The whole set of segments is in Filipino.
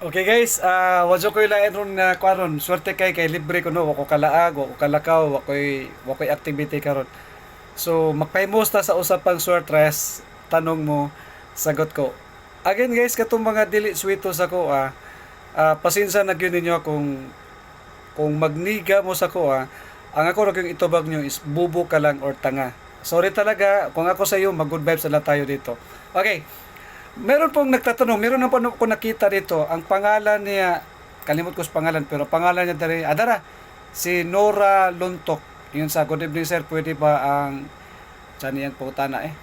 Okay guys, ah uh, wadyo ko ilain ron nga kwaron. Swerte kay kay libre ko no, wako kalaag, wako kalakaw, wakoy wakoy activity karon. So magpahimos ta sa usapang short rest, tanong mo, sagot ko. Again guys, katong mga dili sweeto sa ko ah, ah, pasinsa na gyud ninyo kung kung magniga mo sa ko ah, ang ako ra itubag nyo is bubo ka lang or tanga. Sorry talaga, kung ako sa iyo, mag good vibes na tayo dito. Okay, meron pong nagtatanong, meron po ko nakita dito, ang pangalan niya, kalimot ko sa pangalan, pero pangalan niya dari, adara, si Nora Luntok. Yun sa good evening sir, pwede ba ang, dyan yan po tana eh.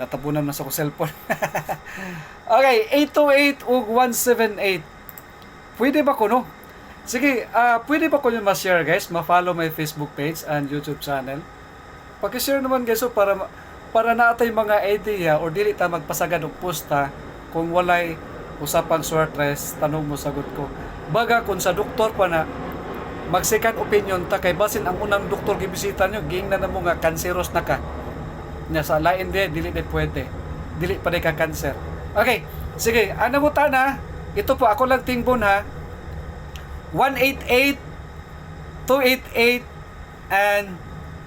Natapunan na sa ko cellphone. okay, 828 ug 178. Pwede ba ko no? Sige, ah pwede ba ko nyo ma-share guys? Ma-follow my Facebook page and YouTube channel. Paki-share naman guys so para ma- para naatay mga idea or dili ta magpasagad og posta kung walay usapang short rest tanong mo sagot ko. Baga kung sa doktor pa na mag second opinion ta kay basin ang unang doktor gibisita nyo giingnan na mo nga kanseros na ka. Nya sa lain di dili di pwede. Dili pa ka cancer. Okay, sige, ano mo na? Ito po ako lang tingbon ha. 188 288 and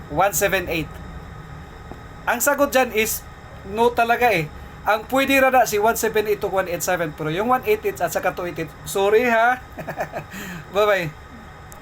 178. Ang sagot dyan is no talaga eh. Ang pwede ra na si 178 to 187 pero yung 188 at saka 288 sorry ha. Bye bye.